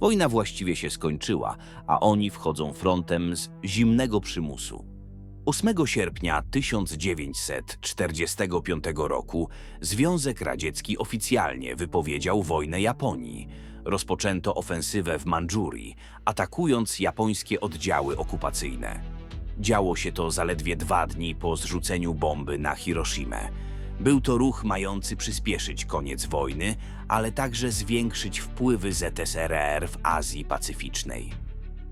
Wojna właściwie się skończyła, a oni wchodzą frontem z zimnego przymusu. 8 sierpnia 1945 roku Związek Radziecki oficjalnie wypowiedział wojnę Japonii. Rozpoczęto ofensywę w Mandżurii, atakując japońskie oddziały okupacyjne. Działo się to zaledwie dwa dni po zrzuceniu bomby na Hiroshimę. Był to ruch mający przyspieszyć koniec wojny, ale także zwiększyć wpływy ZSRR w Azji Pacyficznej.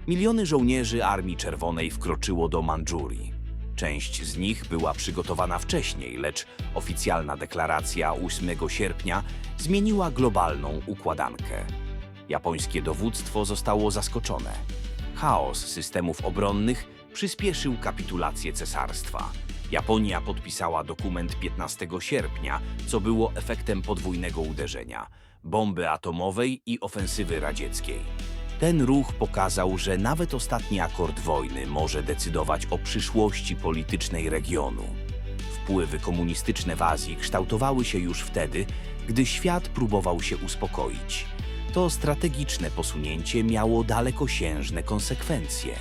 Miliony żołnierzy Armii Czerwonej wkroczyło do Mandżurii. Część z nich była przygotowana wcześniej, lecz oficjalna deklaracja 8 sierpnia zmieniła globalną układankę. Japońskie dowództwo zostało zaskoczone. Chaos systemów obronnych przyspieszył kapitulację cesarstwa. Japonia podpisała dokument 15 sierpnia, co było efektem podwójnego uderzenia bomby atomowej i ofensywy radzieckiej. Ten ruch pokazał, że nawet ostatni akord wojny może decydować o przyszłości politycznej regionu. Wpływy komunistyczne w Azji kształtowały się już wtedy, gdy świat próbował się uspokoić. To strategiczne posunięcie miało dalekosiężne konsekwencje.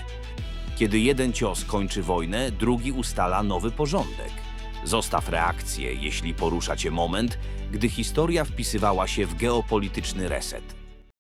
Kiedy jeden cios kończy wojnę, drugi ustala nowy porządek. Zostaw reakcję, jeśli porusza cię moment, gdy historia wpisywała się w geopolityczny reset.